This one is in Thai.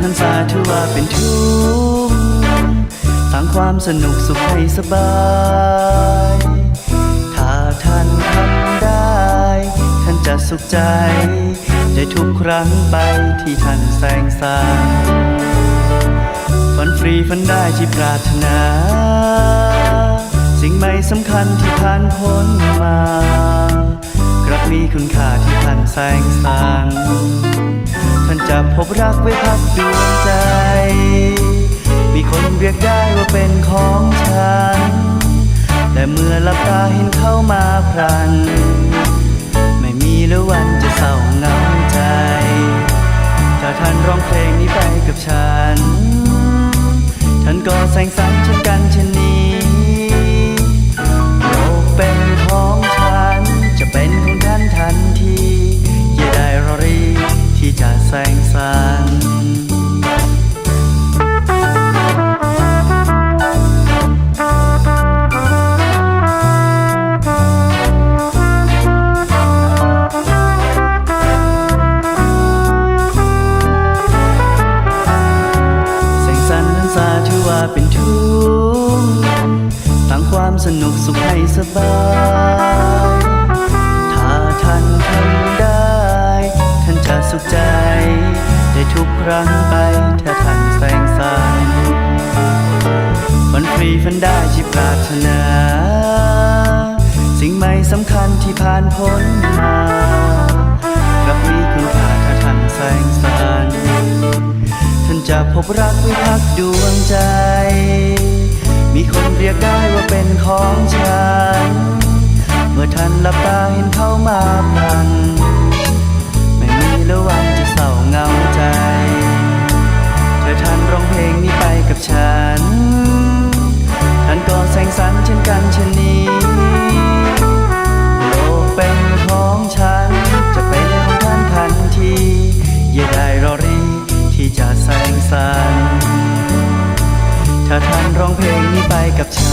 นั้นสาธุว่าเป็นทุ่มสร้างความสนุกสุขให้สบาย ถ้าท่านทำได้ ท่านจะสุขใจ ได้ทุกครั้งไปที่ท่านแสงสายฝันฟรีฝันได้ที่ปรารถนา สิ่งไม่สำคัญที่ท่านพ้นมา มีคุณค่าที่ท่านแสงสางท่านจะพบรักไว้พักดวงใจ มีคนเรียกได้ว่าเป็นของฉัน แต่เมื่อหลับตาเห็นเข้ามาพรัน ไม่มีแล้ววันจะเศร้าเหงาใจ ถ้าท่านร้องเพลงนี้ไปกับฉัน ท่านก็แสงสรรค์เช่นกันเช่นนี้ สงสรรค์แสงสันนั้นสาถือว่าเป็นทุนตั้งความสนุกสุขให้สบาย รั้งไปถ้าท่านแสงสรรค์ฝันฟรีฝันได้ที่ปรารถนา สิ่งไม่สำคัญที่ผ่านพ้นมากับมีคุณค่าถ้าท่านแสงสรรค์ท่านจะพบรักไว้พักดวงใจ มีคนเรียกได้ว่าเป็นของฉัน เมื่อท่านหลับตาเห็นเขามาพลัน ไม่มีล้ววัน ถ้าท่านร้องเพลงนี้ไปกับฉัน